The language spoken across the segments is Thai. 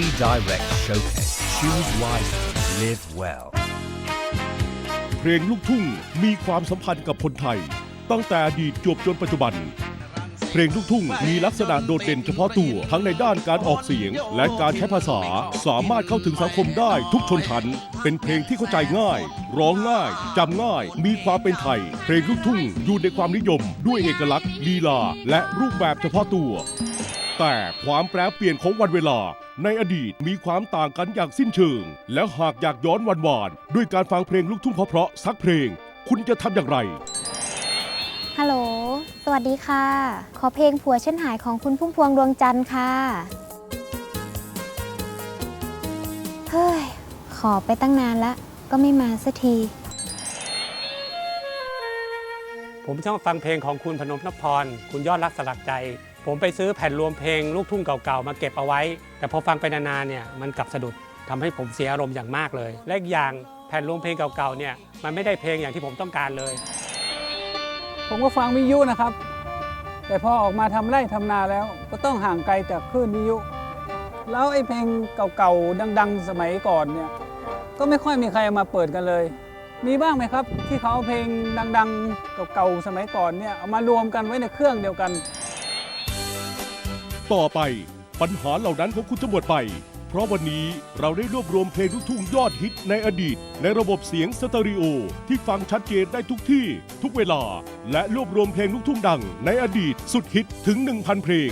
Direct Showcase. Choose wisely, live well. เพลงลูกทุ่งมีความสัมพันธ์กับคนไทย ตั้งแต่อดีตจวบจนปัจจุบัน เพลงลูกทุ่งมีลักษณะโดดเด่นเฉพาะตัวทั้งในด้านการออกเสียง และการใช้ภาษาสามารถเข้าถึงสังคมได้ทุกชนชั้น เป็นเพลงที่เข้าใจง่าย ร้องง่ายจำง่าย มีความเป็นไทย เพลงลูกทุ่งอยู่ในความนิยม ด้วยเอกลักษณ์ลีลา และรูปแบบเฉพาะตัว แต่ความแปรเปลี่ยนของวันเวลา ในอดีตมีความต่างกันอย่างสิ้นเชิง แล้วหากอยากย้อนวันวานๆด้วยการฟังเพลงลูกทุ่งเพราะๆสักเพลง คุณจะทำอย่างไร ฮัลโหล สวัสดีค่ะ ขอเพลงผัวฉันหายของคุณพุ่มพวงดวงจันทร์ค่ะ เฮ้ย ขอไปตั้งนานละ ก็ไม่มาสักที ผมชอบฟังเพลงของคุณพนมนพพร คุณยอดรักสลักใจ ผมไปซื้อแผ่นรวมเพลงลูกทุ่งเก่าๆมาเก็บเอาไว้ แต่พอฟังไปนานๆเนี่ยมันกลับสะดุดทำให้ผมเสียอารมณ์อย่างมากเลย และอีกอย่างแผ่นรวมเพลงเก่าๆเนี่ยมันไม่ได้เพลงอย่างที่ผมต้องการเลย ผมก็ฟังวิทยุนะครับ แต่พอออกมาทำไร่ทำนาแล้วก็ต้องห่างไกลจากคลื่นวิทยุ แล้วไอ้เพลงเก่าๆดัง ๆ สมัยก่อนเนี่ยก็ไม่ค่อยมีใครมาเปิดกันเลย มีบ้างไหมครับ ที่เขาเอาเพลงดังๆเก่าๆสมัยก่อนเนี่ยเอามารวมกันไว้ในเครื่องเดียวกัน ต่อไป ปัญหาเหล่านั้นของคุณจะหมดไป เพราะวันนี้เราได้รวบรวมเพลงลูกทุ่งยอดฮิตในอดีต ในระบบเสียงสเตอริโอ ที่ฟังชัดเจนได้ทุกที่ ทุกเวลา และรวบรวมเพลงลูกทุ่งดัง ในอดีตสุดฮิตถึง 1,000 เพลง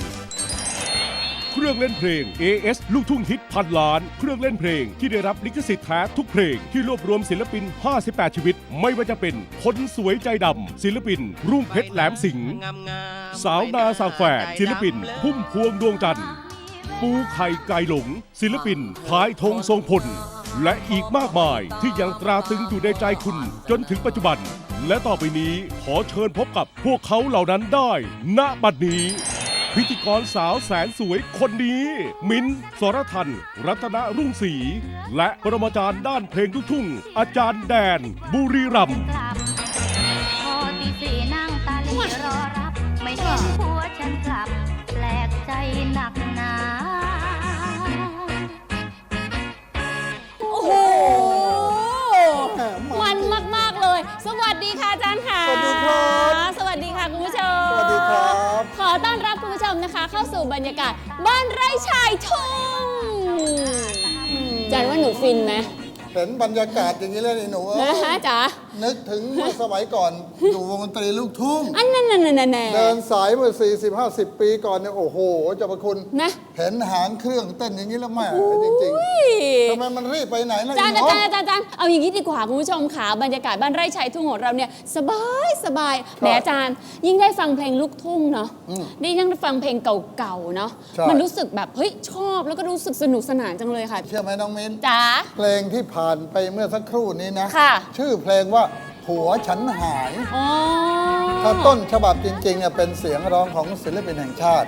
เครื่องเล่นเพลง AS ลูกทุ่งฮิตพันล้าน เครื่องเล่นเพลงที่ได้รับลิขสิทธิ์แท้ทุกเพลงที่รวบรวมศิลปิน 58 ชีวิต ไม่ว่าจะเป็นคนสวยใจดำศิลปิน รุ่งเพชรแหลมสิงห์สาวนาสาวแฝดศิลปิน พุ่มพวงดวงจันทร์ปูไข่ไก่หลง ศิลปินพายธงทรงพล และอีกมากมายที่ยังตราตรึงอยู่ในใจคุณ จนถึงปัจจุบัน และต่อไปนี้ขอเชิญพบกับพวกเขาเหล่านั้นได้ ณบัดนี้ พิธีกรสาวแสนสวยคนนี้ มิ้นท์สรทัน รัตนรุ่งศรีและปรมาจารย์ด้านเพลงลูกทุ่ง อาจารย์แดน บุรีรัมย์กลับพอตีสี่นั่งตาลีรอรับ ไม่เห็นผัวฉันกลับ แปลกใจหนักหนาโอ้โหมันมาก ๆ เลย สวัสดีค่ะอาจารย์ค่ะ สวัสดีครับ สวัสดีค่ะคุณผู้ช เข้าสู่บรรยากาศบ้านไร่ชายทุ่งอาจารย์ว่าหนูฟินไหมเห็นบรรยากาศอย่างนี้แล้วนี่หนูเอ้ยนะฮะจ๋านึกถึงเมื่อสมัยก่อน อยู่วงดนตรีลูกทุ่ง อันนั้นนั่นนั่นแน่เดินสายเมื่อ 40 50 ปีก่อนเนี่ยโอ้โหเจ้าพระคุณ นะ เห็นหางเครื่องเต้นอย่างนี้แล้วแม่จริงอุ้ยๆทำไมมันรีบไปไหนล่ะอาจารย์อีอาน้องจารย์อาจารย์อาจารย์เอาอย่างนี้ดีกว่าคุณผู้ชมค่ะบรรยากาศบ้านไร่ชายทุ่งของเราเนี่ยสบายสบายแหมอาจารย์ ยิ่งได้ฟังเพลงลูกทุ่งเนาะอืมได้ยิ่งได้ฟังเพลงเก่าๆเนาะใช่มันรู้สึกแบบเฮ้ยชอบแล้วก็รู้สึกสนุกสนานจังเลยค่ะเชื่อไหมน้องมิ้นจ๋าเพลงที่ผ่านไปเมื่อสักครู่นี้นะค่ะชื่อเพลงว่าผัวฉันหายอ๋อถ้าต้นฉบับจริงๆเนี่ยเป็นเสียงร้องของศิลปินแห่งชาติ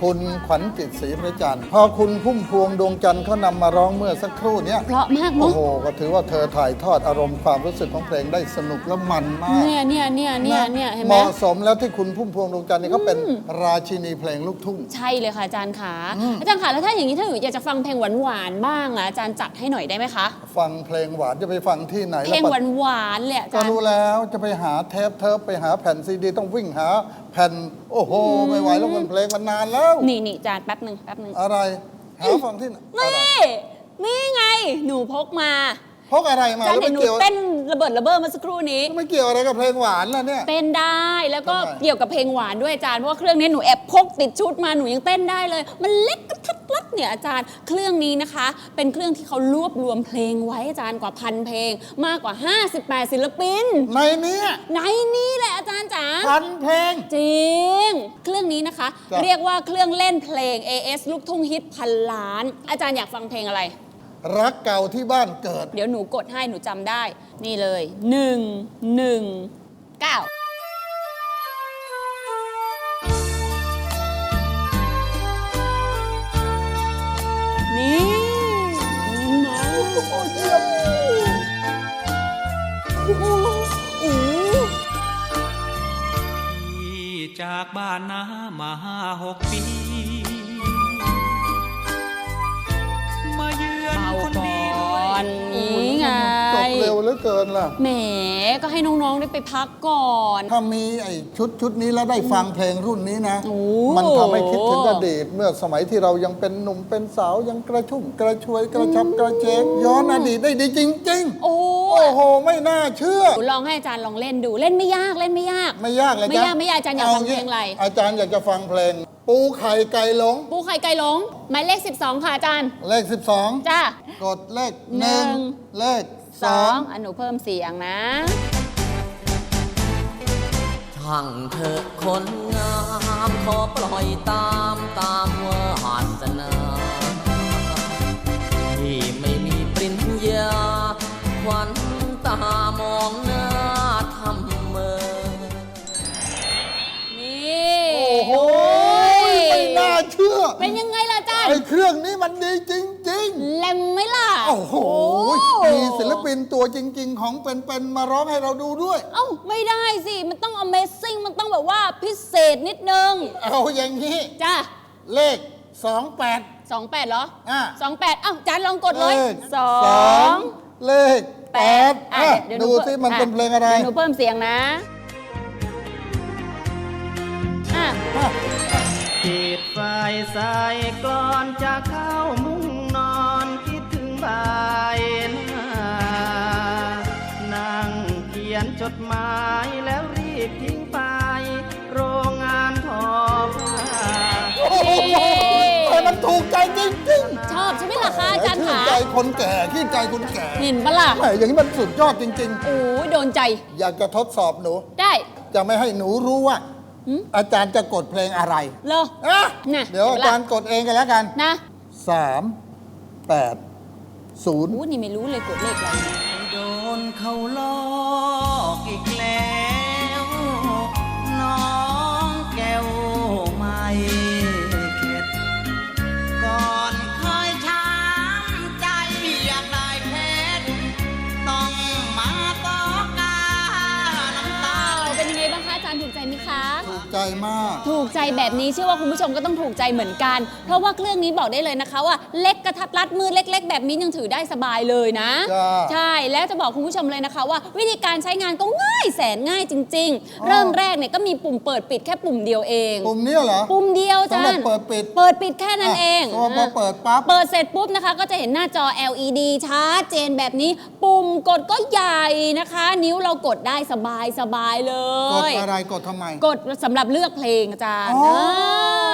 ค่ะคุณขวัญจิตศรีพระจันทร์พอคุณพุ่มพวงดวงจันทร์เขานำมาร้องเมื่อสักครู่เนี้ยเพราะมากโอ้เนาะโหก็ถือว่าเธอถ่ายทอดอารมณ์ความรู้สึกของเพลงได้สนุกและมันมากเนี่ยเนี่ยเนี่ยเนี่ยะเนี่ยเห็นเหไหมมาะสมแล้วที่คุณพุ่มพวงดวงจันทร์นี่เขาเป็นราชินีเพลงลูกทุ่ง ใช่เลยค่ะอาจารย์ขาอาจารย์ขาแล้วถ้าอย่างนี้ถ้าหนูอยากจะฟังเพลงหวานๆบ้างอะอาจารย์จัดให้หน่อยได้ไหมคะฟังเพลงหวานจะไปฟังที่ไหนเพลงแวหวานๆเลยอะอาก็จารย์รู้แล้วจะไปหาเทปเทิปไปหาแผ่นซีดี ต้องวิ่งหา แผ่น โอ้โห ไม่ไหวแล้วมันเพลงมันนานแล้ว นี่นี่อาจารย์แป๊บหนึ่งแป๊บหนึ่งอะไร หาฟังที่ไหนอะไรนี่ นี่ไง หนูพกมา พกอะไรมาอาจารย์แล้วเห็นหนูไม่เกี่ยวเต้นระเบิดระเบ้อเมื่อสักครู่นี้ ไม่เกี่ยวอะไรกับเพลงหวานล่ะเนี่ย เต้นได้แล้วก็ทำไม เกี่ยวกับเพลงหวานด้วยอาจารย์เพราะว่าเครื่องนี้หนูแอบพกติดชุดมาหนูยังเต้นได้เลย มันเล็กกระทัดรัดเนี่ยอาจารย์ เครื่องนี้นะคะ เป็นเครื่องที่เขารวบรวมเพลงไว้อาจารย์กว่าพันเพลง มากกว่า 58 ศิลปิน ในเนี้ยในนี้แหละอาจารย์จ๋า พันเพลง จริง เครื่องนี้นะคะจ้ะเรียกว่าเครื่องเล่นเพลง AS ลูกทุ่งฮิตพันล้าน อาจารย์อยากฟังเพลงอะไร รักเก่าที่บ้านเกิด เดี๋ยวหนูกดให้หนูจำได้ นี่เลย1 1 9นี่มาโอ้โหเยี่ยมโอ้โหโอ้โหที่จากบ้านนามาห้าหกปี มาเยือนเบาคนก่ดีด้วอยนนี่ไงจบเร็วเหลือเกินล่ะ แหมก็ให้น้องๆได้ไปพักก่อน ถ้ามีไอ้ชุดชุดนี้แล้วได้ฟังเพลงรุ่นนี้นะ โอ้ มันทำให้คิดถึงอดีต เมื่อสมัยที่เรายังเป็นหนุ่มเป็นสาวยังกระชุ่มกระชวยกระชับกระเจงย้อนอดีตได้ดีจริงๆโอ้โอ้โห ไม่น่าเชื่อลองให้อาจารย์ลองเล่นดูเล่นไม่ยากเล่นไม่ยาก ไม่ยากเลยไม่จ๊ะยากไม่ยากอาจารย์อยากฟังเพลงอะไร อาจารย์อยากจะฟังเพลง ปูไข่ไก่หลง ปูไข่ไก่หลง หมายเลข 12 ค่ะอาจารย์ เลข 12 จ้า กดเลขหนึ่ง1เลขสอง2 อันหนูเพิ่มเสียงนะ ช่างเถอะคนงามขอปล่อยตามตามวาสนาที่ไม่มีปริญญาควันตามองห เชื่อเป็นยังไงล่ะอาจารย์ไอ้เครื่องนี้มันดีจริงแลมไหมล่ะๆ โอ้โห มีศิลปินตัวจริง ๆ ของเป็นๆมาร้องให้เราดูด้วย เอ้าไม่ได้สิ มันต้อง Amazing มันต้องแบบว่าพิเศษนิดนึง เอาอย่างนี้ จ้าเลข 28 28เหรออะ28อ้าวอาจารย์ลองกดเลยเลขสอง เลขแปด8อะอะเดี๋ยวหดูพิ่สิมันเป็นเพลงอะไรเดี๋ยวหนูเพิ่มเสียงนะอะ จิตไฟใสกลอนจะเข้ามุ้งนอนคิดถึงบายหน้านั่งเขียนจดหมายแล้วรีบทิ้งไป โรงงานทอผ้าโอ้โหเออมันถูกใจจริงๆชอบใช่ไหมล่ะคะอาจารย์ชื่นขาใจคนแก่ชื่นใจคนแก่เห็นปะล่ะแหมอย่างนี้มันสุดยอดจริง โอ้ยโดนใจ ๆ อยากจะทดสอบหนู ได้ จะไม่ให้หนูรู้ว่า อาจารย์จะกดเพลงอะไรเลออะน่ะเดี๋ยวเห็นอาปะล่ะจารย์กดเองกันแล้วกันนะสามแปดศูนย์อู้นี่ไม่รู้เลยกดเลขอะไร โดนเขาลอกอีก ถูกใจแบบนี้เชื่อว่าคุณผู้ชมก็ต้องถูกใจเหมือนกัน เพราะว่าเครื่องนี้บอกได้เลยนะคะว่าเล็กกระทัดรัดมือเล็ก ๆ แบบนี้ยังถือได้สบายเลยนะ จ้า ใช่แล้วจะบอกคุณผู้ชมเลยนะคะว่า วิธีการใช้งานก็ง่ายแสนง่ายจริงอ๋อๆเริ่มแรกเนี่ยก็มีปุ่มเปิดปิดแค่ปุ่มเดียวเอง ปุ่มเนี้ยเหรอ ปุ่มเดียวจ้าสำหรับเปิดปิดเปิดปิดแค่นั้นเองะพอพอเปิดปั๊บ เปิดเสร็จปุ๊บนะคะ ก็จะเห็นหน้าจอ LED ชัดเจนแบบนี้ ปุ่มกดก็ใหญ่นะคะ นิ้วเรากดได้สบายสบายๆเลกดย อะไรกดทำไม กดสำหรับเลือกเพลงอาจารย์อ๋อา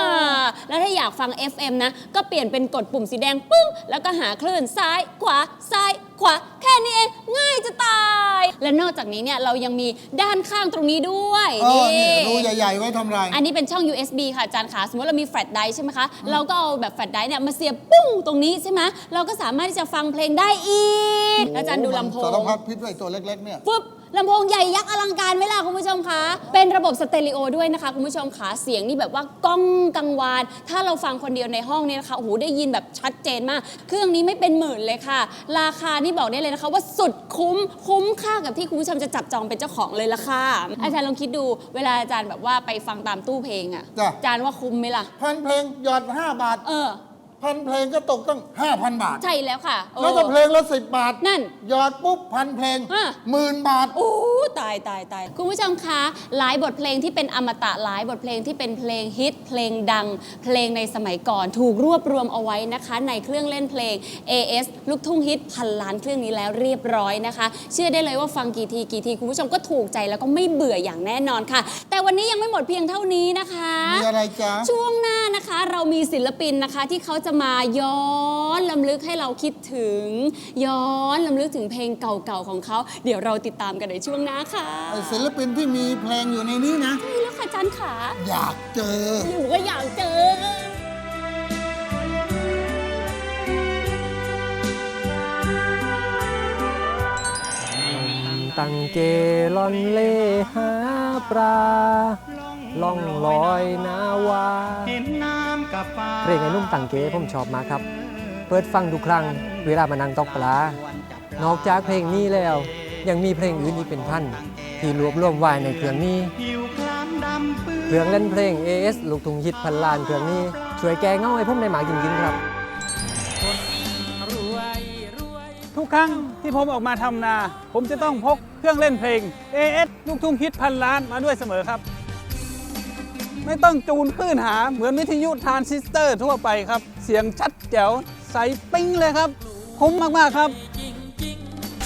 แล้วถ้าอยากฟัง FM นะ ก็เปลี่ยนเป็นกดปุ่มสีแดงปึ้ง แล้วก็หาคลื่นซ้ายขวาซ้ายขวาแค่นี้เองง่ายจะตาย และนอกจากนี้เนี่ยเรายังมีด้านข้างตรงนี้ด้วยเออเนี่ยรูใหญ่ ๆ ไว้ทำไร อันนี้เป็นช่อง USB ค่ะอาจารย์ขาสมมติเรามีแฟลชไดร์ใช่ไหมคะ เราก็เอาแบบแฟลชไดร์เนี่ยมาเสียบปุ้งตรงนี้ใช่ไหมเราก็สามารถที่จะฟังเพลงได้อีกแล้วอาจารย์ดูลำโพง สารพัดพิษด้วยตัวเล็ก ๆ เนี่ยฟึบลำโพงใหญ่ยักษ์อลังการไหมล่ะคุณผู้ชมคะ เป็นระบบสเตอริโอด้วยนะคะคุณผู้ชมคะ เสียงนี่แบบว่าก้องกังวาน ถ้าเราฟังคนเดียวในห้องเนี่ยนะคะโอ้โหได้ยินแบบชัดเจนมาก เครื่องนี้ไม่เป็นหมื่นเลยค่ะ ราคานี่บอกได้เลยนะคะ ว่าสุดคุ้มคุ้มค่ากับที่คุณผู้ชมจะจับจองเป็นเจ้าของเลยละค่ะอาจารย์ลองคิดดูเวลาอาจารย์แบบว่าไปฟังตามตู้เพลงอะจ้ะ อาจารย์ว่าคุ้มไหมล่ะ พันเพลงหยอด 5 บาท เออ พันเพลงก็ตกตั้ง 5,000 บาท ใช่แล้วค่ะเออแล้วถ้าเพลงละสิบบาทนั่นหยอดปุ๊บพันเพลงอะ หมื่นบาท โอ้ตายตายตายคุณผู้ชมคะ หลายบทเพลงที่เป็นอมตะหลายบทเพลงที่เป็นเพลงฮิต เพลงดัง เพลงในสมัยก่อนถูกรวบรวมเอาไว้นะคะ ในเครื่องเล่นเพลง AS ลูกทุ่งฮิตพันล้านเครื่องนี้แล้วเรียบร้อยนะคะ เชื่อได้เลยว่าฟังกี่ทีกี่ทีคุณผู้ชมก็ถูกใจแล้วก็ไม่เบื่ออย่างแน่นอนค่ะ แต่วันนี้ยังไม่หมดเพียงเท่านี้นะคะ มีอะไรจ๊ะ ช่วงหน้านะคะเรามีศิลปินนะคะที่เขาจะมาย้อนลำลึกให้เราคิดถึง ย้อนลำลึกถึงเพลงเก่าๆของเขา เดี๋ยวเราติดตามกันในช่วงหน้าค่ะไอ้ศิลปินที่มีเพลงอยู่ในนี้นะ ใช่แล้วค่ะอาจารย์ขาอยากเจอ หนูก็อยากเจอ ตั้งเกลอนเล่หาปลาล่องลอยนาวา เห็นน้ำกับฟ้า เพลงไอ้นุ่มตังเกผมชอบมากครับ เปิดฟังทุกครั้งเวลามานั่งตกปลานอกจากเพลงนี้แล้ว ยังมีเพลงอื่นอีกเป็นพันที่รวบรวมไว้ในเครื่องนี้เครื่องเล่นเพลง AS ลูกทุ่งฮิตพันล้านเครื่องนี้ช่วยแกเงาให้ผมได้หมากจริงๆครับททุกครั้งที่ผมออกมาทำนา ผมจะต้องพกเครื่องเล่นเพลง AS ลูกทุ่งฮิตพันล้านมาด้วยเสมอครับ ไม่ต้องจูนคลื่นหาเหมือนวิทยุทรานซิสเตอร์ทั่วไปครับ เสียงชัดแจ๋วใสปิ้งเลยครับ คุ้มมาก ๆ ครับ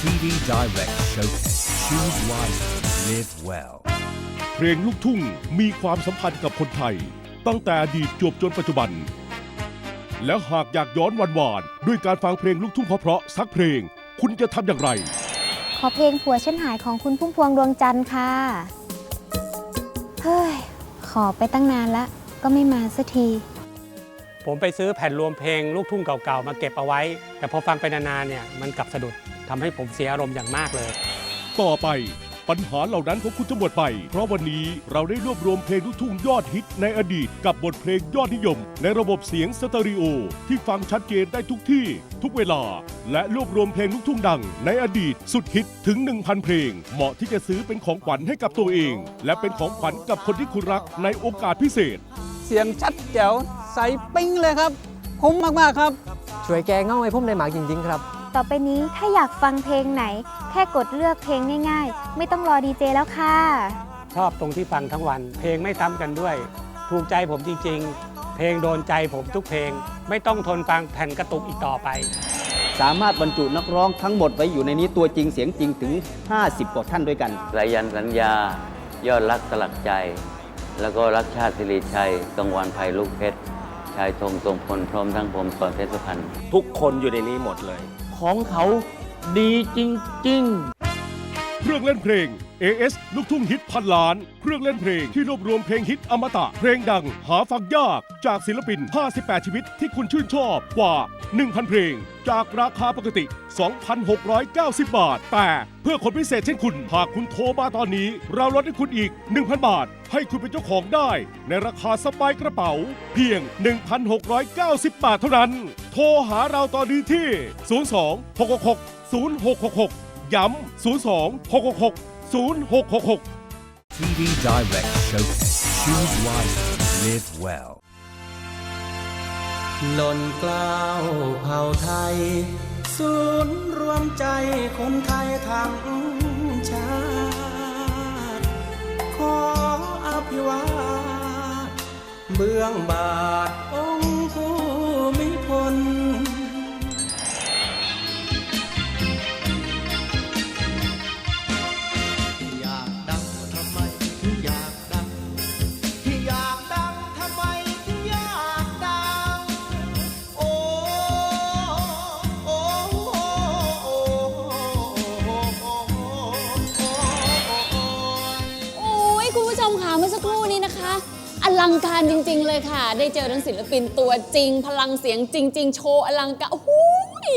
TV Direct Showcase. Choose wisely. Live well. เพลงลูกทุ่งมีความสัมพันธ์กับคนไทย ตั้งแต่อดีตจวบจนปัจจุบัน แล้วหากอยากย้อนวันวานๆด้วยการฟังเพลงลูกทุ่งเพราะๆสักเพลง คุณจะทำอย่างไร ขอเพลงผัวฉันหายของคุณพุ่มพวงดวงจันทร์ค่ะ เฮ้ย ขอไปตั้งนานละก็ไม่มาสักที ผมไปซื้อแผ่นรวมเพลงลูกทุ่งเก่าๆ มาเก็บเอาไว้ แต่พอฟังไปนานๆเนี่ยมันกลับสะดุดทำให้ผมเสียอารมณ์อย่างมากเลย ต่อไป ปัญหาเหล่านั้นของคุณจะหมดไป เพราะวันนี้เราได้รวบรวมเพลงลูกทุ่งยอดฮิตในอดีตกับบทเพลงยอดนิยม ในระบบเสียงสเตอริโอ ที่ฟังชัดเจนได้ทุกที่ ทุกเวลา และรวบรวมเพลงลูกทุ่งดัง ในอดีตสุดฮิตถึง 1,000 เพลง เหมาะที่จะซื้อเป็นของขวัญให้กับตัวเอง และเป็นของขวัญกับคนที่คุณรักในโอกาสพิเศษ เสียงชัดแจ๋วใสปิ้งเลยครับ คุ้มมากๆครับ ช่วยแกเงาให้ผมได้มากจริงๆครับ ต่อไปนี้ถ้าอยากฟังเพลงไหน แค่กดเลือกเพลงง่าย ๆ ไม่ต้องรอดีเจแล้วค่ะ ชอบตรงที่ฟังทั้งวัน เพลงไม่ซ้ำกันด้วย ถูกใจผมจริงๆ เพลงโดนใจผมทุกเพลง ไม่ต้องทนฟังแผ่นกระตุกอีกต่อไป สามารถบรรจุนักร้องทั้งหมดไว้อยู่ในนี้ตัวจริงเสียงจริงถึง 50 กว่าท่านด้วยกัน สายันสัญญา ยอดรักสลักใจ แล้วก็รักชาติสิริชัยกังวานภัยลูกเพชร ชายธงทรงพลพร้อมทั้งผมสอนเพชรสุพรรณ ทุกคนอยู่ในนี้หมดเลย ของเขาดีจริง ๆ เครื่องเล่นเพลง AS ลูกทุ่งฮิตพันล้าน เครื่องเล่นเพลงที่รวบรวมเพลงฮิตอมตะ เพลงดังหาฟังยากจากศิลปิน 58 ชีวิตที่คุณชื่นชอบกว่า 1,000 เพลง จากราคาปกติ 2,690 บาท แต่เพื่อคนพิเศษเช่นคุณ หากคุณโทรมาตอนนี้ เราลดให้คุณอีก 1,000 บาท ให้คุณเป็นเจ้าของได้ ในราคาสบายกระเป๋า เพียง 1,690 บาทเท่านั้น โทรหาเราตอนนี้ที่ 02 666 0666 ย้ำ 02 666 0666 TV Direct Showcase. Choose wisely. Live well. หล่นกล้าวเผ่าไทย ศูนย์รวมใจคนไทยทั้งชาติ ขออภิวาทเบื้องบาทองค์ ลังการจริง ๆ เลยค่ะ ได้เจอทั้งศิลปินตัวจริง พลังเสียงจริง ๆ โชว์อลังการโอ้โห ย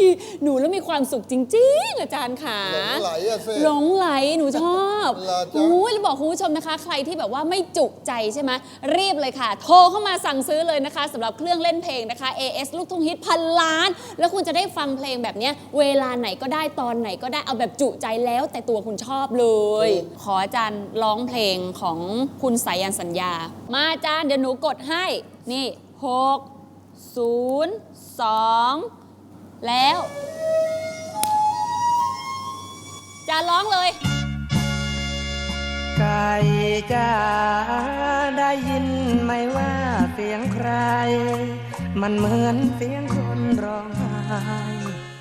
หนูแล้วมีความสุขจริง ๆ อาจารย์ค่ะ หลงไหลอะสิหลงไหลหนูชอบเหรอจ๊ะโอ้ยแล้วบอกคุณผู้ชมนะคะ ใครที่แบบว่าไม่จุใจใช่ไหมรีบเลยค่ะ โทรเข้ามาสั่งซื้อเลยนะคะสำหรับเครื่องเล่นเพลงนะคะ AS ลูกทุ่งฮิตพันล้าน แล้วคุณจะได้ฟังเพลงแบบเนี้ยเวลาไหนก็ได้ตอนไหนก็ได้เอาแบบจุใจแล้ว แต่ตัวคุณชอบเลย ขออาจารย์ร้องเพลงของคุณสายันสัญญา มาอาจารย์เดี๋ยวหนูกดให้ นี่หกศูนย์สอง แล้ว จะร้องเลย ไก่จ้าได้ยินไหมว่าเสียงใคร มันเหมือนเสียงคนร้องไห้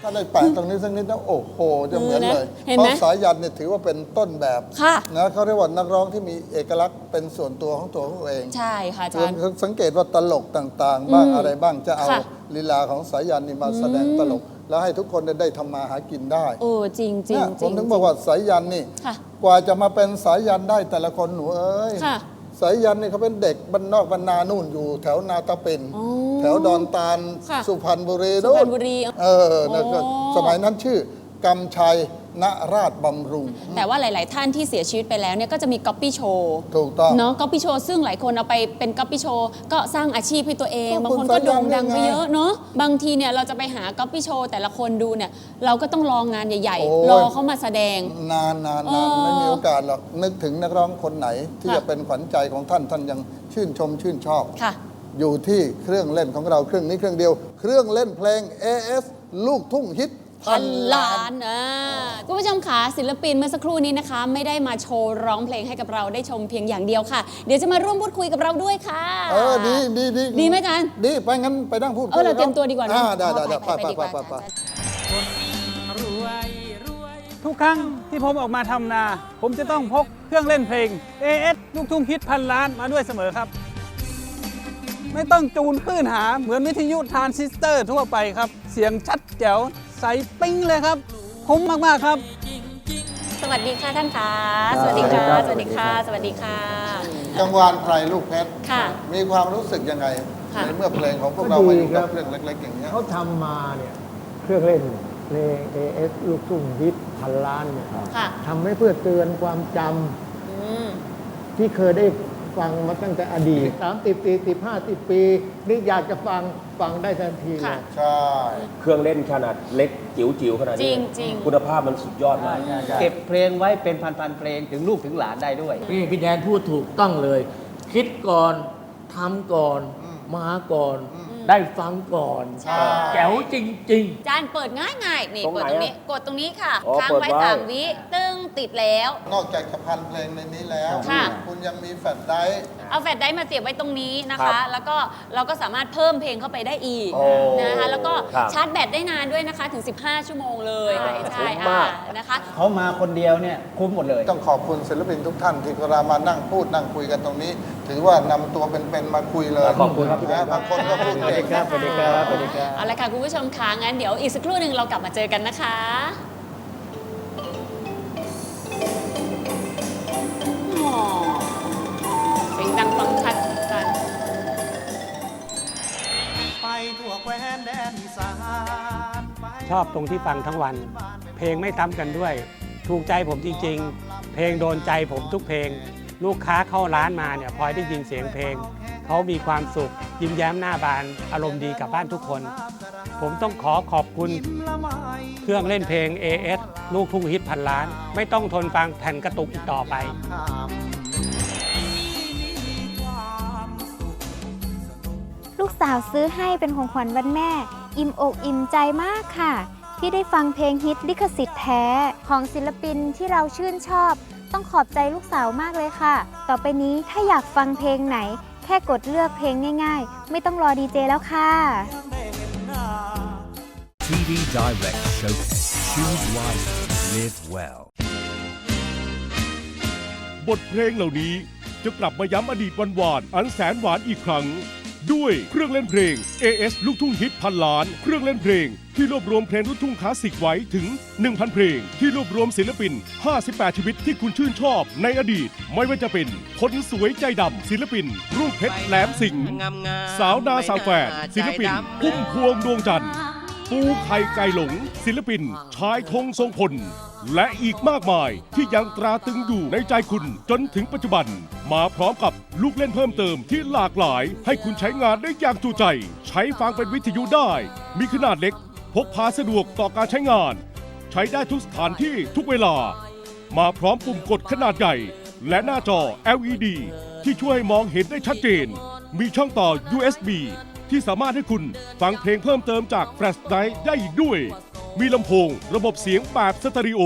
ถ้าได้แปะตรงนี้สักนิดนะโอ้โหจะเหมือนเลยเห็นเพไหมราะสายันเนี่ยถือว่าเป็นต้นแบบค่ะ นะเขาเรียกว่านักร้องที่มีเอกลักษณ์เป็นส่วนตัวของตัวของตัวเองใช่ค่ะอาจารย์ สังเกตว่าตลกต่างๆ บ้างอืมอะไรบ้างจะเอาค่ะ ลีลาของสายันนี่มาแสดงตลก แล้วให้ทุกคนได้ทำมาหากินได้โอ้จริงจริงเนี่ยจผริมงถึงบอกว่าสายันนี่ ค่ะ กว่าจะมาเป็นสายันได้แต่ละคนหนูเอ้ย ค่ะ สายันนี่เขาเป็นเด็กบ้านนอกบ้านนานู่นอยู่ แถวนาตาเป็น อ๋อแถวดอนตาล ค่ะสุพรรณบุรีสุพรรณนู่นบุรี เออนะก็อ๋อสมัยนั้นชื่อ กำชัยณราชบำรุง แต่ว่าหลาย ๆ ท่านที่เสียชีวิตไปแล้วเนี่ยก็จะมีก๊อปปี้โชว์ถูกต้องเนาะก๊อปปี้โชว์ซึ่งหลายคนเอาไปเป็นก๊อปปี้โชว์ก็สร้างอาชีพให้ตัวเองก็บางคนคุณก็สายันโด่งดังไปไงเยอะเนาะบางทีเนี่ยเราจะไปหาก๊อปปี้โชว์แต่ละคนดูเนี่ยเราก็ต้องรองานใหญ่โอ้ยๆรอเขามาแสดง นานนานเอนานอไม่มีโอกาสหรอกนึกถึงนักร้องคนไหน ที่ค่ะจะเป็นขวัญใจของท่านท่านยังชื่นชมชื่นชอบค่ะอยู่ที่เครื่องเล่นของเราเครื่องนี้เครื่องเดียว เครื่องเล่นเพลง AS ลูกทุ่งฮิต พันล้านอ่าคุณผู้ชมคะศิลปินเมื่อสักครู่นี้นะคะ ไม่ได้มาโชว์ร้องเพลงให้กับเราได้ชมเพียงอย่างเดียวค่ะ เดี๋ยวจะมาร่วมพูดคุยกับเราด้วยค่ะ เออดีดีดีดีไหมอาจารย์ ดีไปงั้นไปนั่งพูดเออเราเตรียมตัวดีกว่าเนอะอ่าได้ได้ได้ไปไปไปไปดีกไปว่าไปไปทุกครั้งที่ผมออกมาทำนา ผมจะต้องพกเครื่องเล่นเพลง AS ลูกทุ่งฮิตพันล้านมาด้วยเสมอครับ ไม่ต้องจูนคลื่นหาเหมือนวิทยุทรานซิสเตอร์ทั่วไปครับ เสียงชัดแจ๋ว ใสปิ้งเลยครับ คุ้มมาก ๆ ครับ สวัสดีค่ะท่านค่ะ สวัสดีค่ะ สวัสดีค่ะ สวัสดีค่ะ กังวานไพรลูกเพชรค่ะ มีความรู้สึกยังไงค่ะ ในเมื่อเพลงของพวกเรามาอยู่กับเครื่องเล็ก ๆ อย่างเงี้ย เขาทำมาเนี่ยเครื่องเล่นเพลง AS ลูกทุ่งฮิตพันล้านเนี่ยค่ะทำให้เพื่อเตือนความจอืมำที่เคยได้ฟังมาตั้งแต่อดีต 30ปี15 10ปี นี่อยากจะฟัง ฟังได้ทันทีเลยใช่ เครื่องเล่นขนาดเล็กจิ๋วจิ๋วๆขนาดจรินี้งจริง คุณภาพมันสุดยอดมาก เก็บเพลงไว้เป็นพันๆเพลงถึงลูกถึงหลานได้ด้วยพี่พี่แดนพูดถูกต้องเลย คิดก่อนทำก่อน มาก่อน ได้ฟังก่อน ใช่ แจ๋วจริงจานเปิดง่ายง่ายๆนี่ตรงเปิดไหนตรงนี้อะกดตรงนี้ค่ะ อ๋อค้างเปิดไว้ไว้ สามวิตึ้ง ติดแล้ว นอกจากจะพันเพลงในนี้แล้ว ค่ะ คุณยังมีแฟลชไดรฟ์ เอาแฟลชไดรฟ์มาเสียบไว้ตรงนี้นะครัคะ บแล้วก็เราก็สามารถเพิ่มเพลงเข้าไปได้อีกโอ้นะคะ แล้วก็ครับ ชาร์จแบตได้นานด้วยนะคะถึง 15 ชั่วโมงเลยอ่าใช่คุ้มอ่มากนะคะ เขามาคนเดียวเนี่ยคุ้มหมดเลย ต้องขอบคุณศิลปินทุกท่านที่เวลามานั่งพูดนั่งคุยกันตรงนี้ ถือว่านำตัวเป็นๆมาคุยเลยขอบคุณครับพี่แดนนะบางคนก็พูดสวัสดีเก่งครับสวัสดีครับสวัสดีครับ เอาละค่ะ คุณผู้ชมคะงั้นเดี๋ยวอีกสักครู่หนึ่งเรากลับมาเจอกันนะคะ เสียงดังฟังชัดกันไปทั่วแคว้นแดนอีสานไปชอบตรงที่ฟังทั้งวัน เพลงไม่ซ้ำกันด้วย ถูกใจผมจริงๆ เพลงโดนใจผมทุกเพลง ลูกค้าเข้าร้านมาเนี่ยพลอยได้ยินเสียงเพลง เขามีความสุข ยิ้มแย้มหน้าบาน อารมณ์ดีกลับบ้านทุกคน ผมต้องขอขอบคุณ เครื่องเล่นเพลง AS ลูกทุ่งฮิตพันล้าน ไม่ต้องทนฟังแผ่นกระตุกอีกต่อไป ลูกสาวซื้อให้เป็นของขวัญวันแม่ อิ่มอกอิ่มใจมากค่ะ ที่ได้ฟังเพลงฮิตลิขสิทธิ์แท้ของศิลปินที่เราชื่นชอบ ต้องขอบใจลูกสาวมากเลยค่ะ ต่อไปนี้ถ้าอยากฟังเพลงไหน แค่กดเลือกเพลงง่าย ๆ ไม่ต้องรอดีเจแล้วค่ะ TV Direct Showcase. Choose wisely. Live well. บทเพลงเหล่านี้จะกลับมาย้ำอดีตหวานๆอันแสนหวานอีกครั้ง ด้วยเครื่องเล่นเพลง AS ลูกทุ่งฮิตพันล้าน เครื่องเล่นเพลง ที่รวบรวมเพลงลูกทุ่งคลาสสิกไว้ถึง 1,000 เพลง ที่รวบรวมศิลปิน 58 ชีวิตที่คุณชื่นชอบในอดีต ไม่ว่าจะเป็นคนสวยใจดำศิลปิน รุ่งเพชรแหลมสิงห์สาวนาสาวแฝดศิลปินพุ่มพวงดวงจันทร์ปูไข่ไก่หลง ศิลปิน ชายธงทรงพล และอีกมากมายที่ยังตราตรึงอยู่ในใจคุณจนถึงปัจจุบัน มาพร้อมกับลูกเล่นเพิ่มเติมที่หลากหลาย ให้คุณใช้งานได้อย่างจุใจ ใช้ฟังเป็นวิทยุได้ มีขนาดเล็ก พกพาสะดวกต่อการใช้งาน ใช้ได้ทุกสถานที่ทุกเวลา มาพร้อมปุ่มกดขนาดใหญ่ และหน้าจอ LED ที่ช่วยให้มองเห็นได้ชัดเจน มีช่องต่อ USB ที่สามารถให้คุณฟังเพลงเพิ่มเติมจากแฟลชไดร์ได้อีกด้วย มีลำโพง ระบบเสียงแบบสเตอริโอ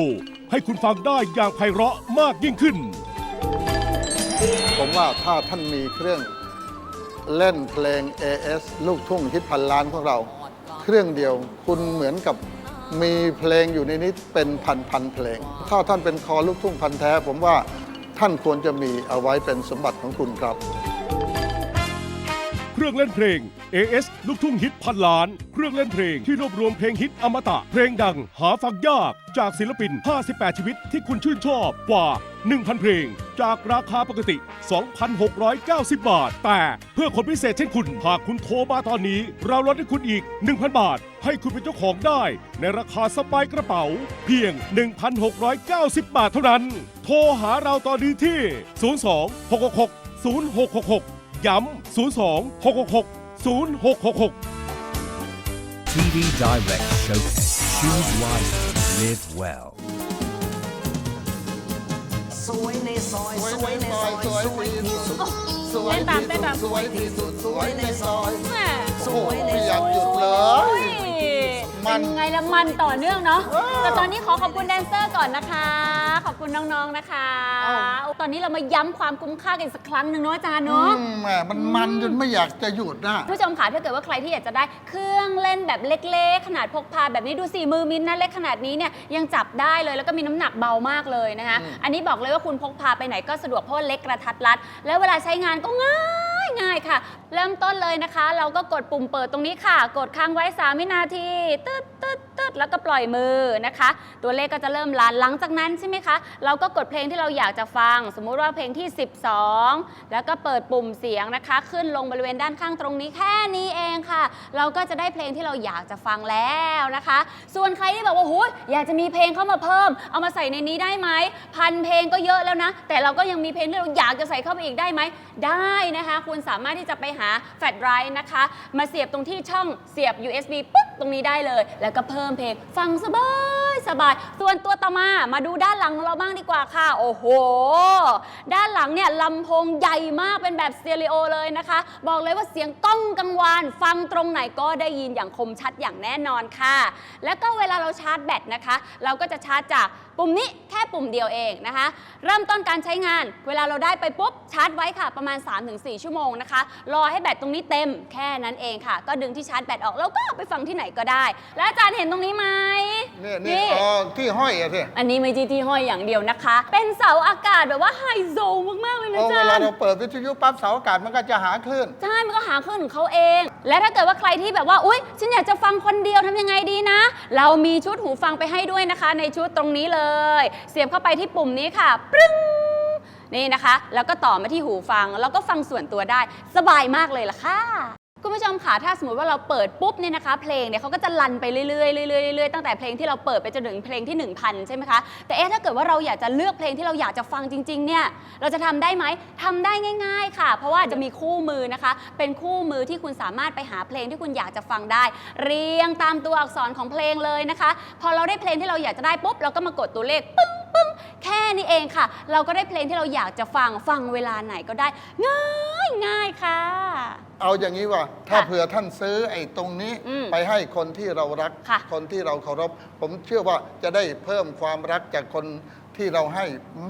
ให้คุณฟังได้อย่างไพเราะมากยิ่งขึ้น ผมว่าถ้าท่านมีเครื่องเล่นเพลง AS ลูกทุ่งฮิตพันล้านของเรา เครื่องเดียวคุณเหมือนกับมีเพลงอยู่ในนี้เป็นพันพันเพลง ถ้าท่านเป็นคอลูกทุ่งพันแท้ ผมว่าท่านควรจะมีเอาไว้เป็นสมบัติของคุณครับ เครื่องเล่นเพลง AS ลูกทุ่งฮิตพันล้าน เครื่องเล่นเพลงที่รวบรวมเพลงฮิตอมตะ เพลงดังหาฟังยากจากศิลปิน 58 ชีวิตที่คุณชื่นชอบกว่า 1,000 เพลง จากราคาปกติ 2,690 บาท แต่เพื่อคนพิเศษเช่นคุณหากคุณโทรมาตอนนี้ เราลดให้คุณอีก 1,000 บาท ให้คุณเป็นเจ้าของได้ ในราคาสบายกระเป๋า เพียง 1,690 บาทเท่านั้น โทรหาเราตอนนี้ที่ 02 666 0666 ย้ำ 02 666 0666 TV Direct Showcase. Choose wisely. Live well. สวยในซอยสวยในซอยสวยที่สุดสวยเต้นตามเต้นตามสวยที่สุดสวยในซอยแม่สวยในไม่ซอยากอยหยุดเลยน มัเป็นนยังไงละมันต่อเนื่องเนาะแต่ตอนนี้ขอขอบคุณแดนเซอร์ก่อนนะคะ ขอบคุณน้องๆนะคะตอนนี้เรามาย้ำความคุ้มค่ากันอีกสักครั้งหนึ่งเนาะอาจารย์เนาะอืมแหมมันมันจนไม่อยากจะหยุดนะ ผู้ชมค่ะถ้าเกิดว่าใครที่อยากจะได้เครื่องเล่นแบบเล็ก ๆ ขนาดพกพาแบบนี้ดูสิมือมินนะเล็กขนาดนี้เนี่ยยังจับได้เลยแล้วก็มีน้ำหนักเบามากเลยนะคะ อืม อันนี้บอกเลยว่าคุณพกพาไปไหนก็สะดวกเพราะว่าเล็กกระทัดรัด แล้วเวลาใช้งานก็ง่าย ง่ายค่ะ เริ่มต้นเลยนะคะ เราก็กดปุ่มเปิดตรงนี้ค่ะ กดค้างไว้3วินาทีตึ๊ดตึ๊ดตึ๊ดแล้วก็ปล่อยมือนะคะ ตัวเลขก็จะเริ่มลันหลังจากนั้นใช่ไหมคะเราก็กดเพลงที่เราอยากจะฟัง สมมุติว่าเพลงที่ 12 แล้วก็เปิดปุ่มเสียงนะคะ ขึ้นลงบริเวณด้านข้างตรงนี้แค่นี้เองค่ะ เราก็จะได้เพลงที่เราอยากจะฟังแล้วนะคะ ส่วนใครที่บอกว่าหูอยากจะมีเพลงเข้ามาเพิ่ม เอามาใส่ในนี้ได้ไหมพันเพลงก็เยอะแล้วนะ แต่เราก็ยังมีเพลงที่เราอยากจะใส่เข้าไปอีกได้ไหมได้นะคะคุณสามารถที่จะไปหาแฟลชไดรฟ์นะคะ มาเสียบตรงที่ช่องเสียบ USB ปุ๊บตรงนี้ได้เลย แล้วก็เพิ่มเพลงฟังสบายสบาย ส่วนตัวต่อมามาดูด้านหลังของเราบ้างดีกว่าค่ะ โอ้โห ด้านหลังเนี่ยลำโพงใหญ่มากเป็นแบบสเตอริโอเลยนะคะ บอกเลยว่าเสียงก้องกังวาน ฟังตรงไหนก็ได้ยินอย่างคมชัดอย่างแน่นอนค่ะ แล้วก็เวลาเราชาร์จแบตนะคะ เราก็จะชาร์จจาก ปุ่มนี้แค่ปุ่มเดียวเองนะคะ เริ่มต้นการใช้งาน เวลาเราได้ไปปุ๊บชาร์จไว้ค่ะ ประมาณ 3-4 ชั่วโมงนะคะ รอให้แบตตรงนี้เต็มแค่นั้นเองค่ะ ก็ดึงที่ชาร์จแบตออกแล้วก็เอาไปฟังที่ไหนก็ได้ แล้วอาจารย์เห็นตรงนี้ไหม เนี่ยนี่เออที่ห้อยอะสิอันนี้ไม่ใช่ที่ห้อยอย่างเดียวนะคะ เป็นเสาอากาศแบบว่าไฮโซมากๆเลยนะเอาอาเวจาลารย์ เราเปิดวิทยุปั๊บเสาอากาศมันก็จะหาคลื่น ใช่ มันก็หาเครื่องของเขาเอง และถ้าเกิดว่าใครที่แบบว่า อุ๊ย ฉันอยากจะฟังคนเดียวทำยังไงดีนะ เรามีชุดหูฟังไปให้ด้วยนะคะ ในชุดตรงนี้เลยเสียบเข้าไปที่ปุ่มนี้ค่ะปรึ้งนี่นะคะ แล้วก็ต่อมาที่หูฟัง แล้วก็ฟังส่วนตัวได้ สบายมากเลยล่ะค่ะ คุณผู้ชมค่ะถ้าสมมติว่าเราเปิดปุ๊บเนี่ยนะคะ เพลงเนี่ยเขาก็จะลันไปเรื่อยๆเรื่อยๆเรื่อยๆตั้งแต่เพลงที่เราเปิดไปจนถึงเพลงที่ 1000 ใช่ไหมคะแต่เอ๊ะถ้าเกิดว่าเราอยากจะเลือกเพลงที่เราอยากจะฟังจริงๆเนี่ยเราจะทำได้ไหมทำได้ง่าย ๆ ค่ะ เพราะว่าจะมีคู่มือนะคะ เป็นคู่มือที่คุณสามารถไปหาเพลงที่คุณอยากจะฟังได้ เรียงตามตัวอักษรของเพลงเลยนะคะ พอเราได้เพลงที่เราอยากจะได้ปุ๊บเราก็มากดตัวเลขปึ้ง ปึ้งแค่นี้เองค่ะ เราก็ได้เพลงที่เราอยากจะฟังฟังเวลาไหนก็ได้ ง่ายง่ายๆค่ะ เอาอย่างนี้ว่า ถ้าค่ะเผื่อท่านซื้อไอ้ตรงนี้อืมไปให้คนที่เรารัก ค่ะคนที่เราเคารพ ผมเชื่อว่าจะได้เพิ่มความรักจากคน ที่เราให้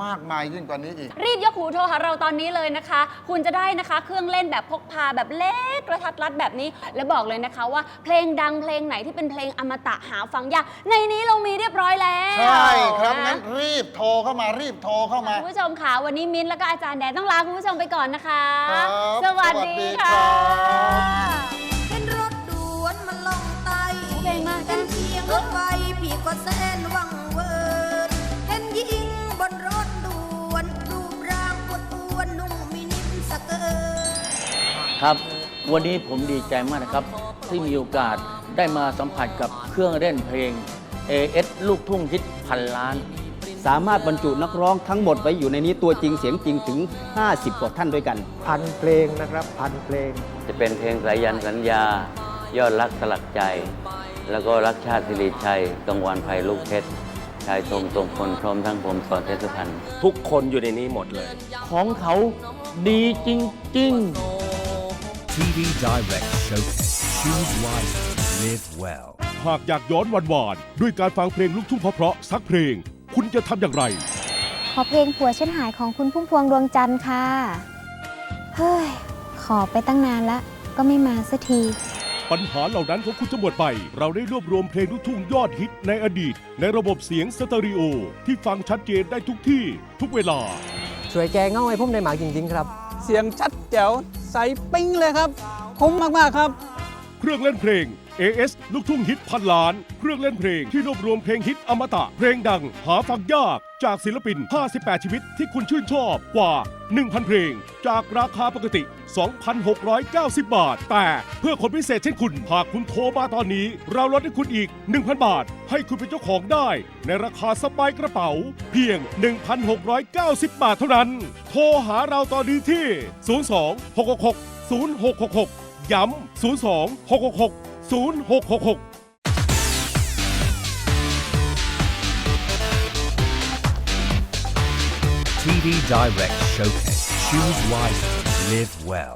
มากมายยิ่งกว่านี้อีก รีบยกหูโทรหาเราตอนนี้เลยนะคะ คุณจะได้นะคะ เครื่องเล่นแบบพกพาแบบเล็กกระทัดรัดแบบนี้ และบอกเลยนะคะว่าเพลงดังเพลงไหนที่เป็นเพลงอมตะหาฟังยากในนี้เรามีเรียบร้อยแล้วใช่ครับนะงั้นรีบโทรเข้ามารีบโทรเข้ามา คุณผู้ชมค่ะวันนี้มิ้นท์แล้วก็อาจารย์แดนต้องลาคุณผู้ชมไปก่อนนะคะ ครับสวัสดีสวัสดีค่ะครับ เป็นรถด่วนมันล่องไต เพลงมาก เป็นเพียงรถไฟพี่ก็แสนวัง ครับ วันนี้ผมดีใจมากนะครับ ที่มีโอกาสได้มาสัมผัสกับเครื่องเล่นเพลง AS ลูกทุ่งฮิตพันล้าน สามารถบรรจุนักร้องทั้งหมดไว้อยู่ในนี้ตัวจริงเสียงจริงถึง 50 กว่าท่านด้วยกัน พันเพลงนะครับพันเพลง จะเป็นเพลงสายันสัญญา ยอดรักสลักใจ แล้วก็รักชาติสิริชัยกังวานภัยลูกเพชรชายทรงทรงพลพร้อมทั้งผมสอนเพชรสุพรรณทุกคนอยู่ในนี้หมดเลย ของเขาดีจริง ๆ TV Direct Showcase. Choose wisely. Live well. หากอยากย้อนวันวานๆด้วยการฟังเพลงลูกทุ่งเพราะๆสักเพลง คุณจะทำอย่างไร ขอเพลงผัวฉันหายของคุณพุ่มพวงดวงจันทร์ค่ะ เฮ้ย ขอไปตั้งนานละ ก็ไม่มาสักที ปัญหาเหล่านั้นของคุณจะหมดไป เราได้รวบรวมเพลงลูกทุ่งยอดฮิตในอดีต ในระบบเสียงสเตอริโอ ที่ฟังชัดเจนได้ทุกที่ ทุกเวลา ช่วยแก้เงาให้ผมได้หมากจริงๆครับ เสียงชัดแจ๋ว ใสปิ้งเลยครับ คุ้มมาก ๆ ครับ เครื่องเล่นเพลง AS ลูกทุ่งฮิตพันล้าน เครื่องเล่นเพลงที่รวบรวมเพลงฮิตอมตะ เพลงดังหาฟังยากจากศิลปิน 58 ชีวิตที่คุณชื่นชอบกว่า 1,000 เพลง จากราคาปกติ 2,690 บาท แต่เพื่อคนพิเศษเช่นคุณ หากคุณโทรมาตอนนี้ เราลดให้คุณอีก 1,000 บาท ให้คุณเป็นเจ้าของได้ ในราคาสบายกระเป๋า เพียง 1,690 บาทเท่านั้น โทรหาเราตอนนี้ที่ 02 666 0666 ย้ำ 02 666 0666 TV Direct Showcase. Choose wisely. Live well.